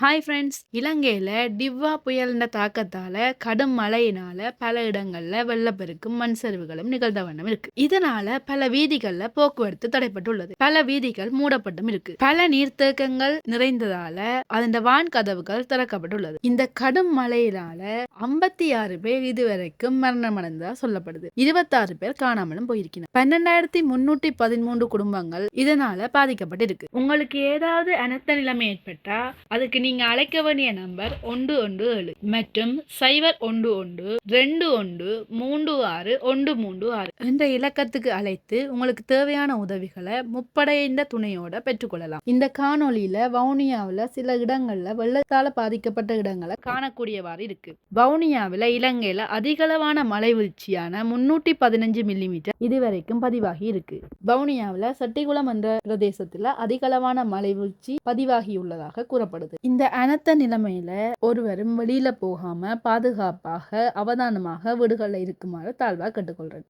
Hi friends இலங்கையில் டிவ்வா புயலின் தாக்கத்தால கடும் மழையினால பல இடங்கள்ல வெள்ளப்பெருக்கும் மண் சரிவுகளும் நிகழ்ந்த வண்ணம் இருக்கு. இதனால பல வீதிகளில் போக்குவரத்து தடைப்பட்டுள்ளது. பல வீதிகள் மூடப்பட்டும் இருக்கு. பல நீர்த்தேக்கங்கள் நிறைந்ததால அதன் வான் கதவுகள் திறக்கப்பட்டுள்ளது. இந்த கடும் மழையினால ஐம்பத்தி ஆறு பேர் இதுவரைக்கும் மரணமடைந்ததா சொல்லப்படுது. இருபத்தாறு பேர் காணாமலும் போயிருக்கிறார் பன்னெண்டாயிரத்தி முன்னூத்தி பதிமூன்று குடும்பங்கள் இதனால பாதிக்கப்பட்டிருக்கு. உங்களுக்கு ஏதாவது அனர்த்த நிலைமை ஏற்பட்டா அதுக்கு நீங்கள் அழைக்க வேண்டிய நம்பர் ஒன்று ஒன்று ஏழு. மற்றும் சைபர் ஒன்று ஒன்று ரெண்டு ஒன்று மூன்று ஆறு ஒன்று மூன்று ஆறு. என்ற இலக்கத்துக்கு அழைத்து உங்களுக்கு தேவையான உதவிகளை முப்படைந்த துணையோட பெற்றுக்கொள்ளலாம். இந்த காணொலியில வவுனியாவில் சில இடங்கள்ல வெள்ளத்தால பாதிக்கப்பட்ட இடங்களை காணக்கூடியவாறு இருக்கு. வவுனியாவில் இலங்கையில அதிகளவான மழை வீழ்ச்சியான முன்னூற்றி பதினஞ்சு மில்லிமீட்டர் இதுவரைக்கும் பதிவாகி இருக்கு. வவுனியாவில் சட்டிகுளம் என்ற பிரதேசத்தில் அதிகளவான மழை வீழ்ச்சி பதிவாகியுள்ளதாக கூறப்படுது. இந்த அனத்த நிலைமையில ஒருவரும் வெளியில போகாம பாதுகாப்பாக அவதானமாக வீடுகளில் இருக்குமாறு தாழ்வா கேட்டுக்கொள்றேன்.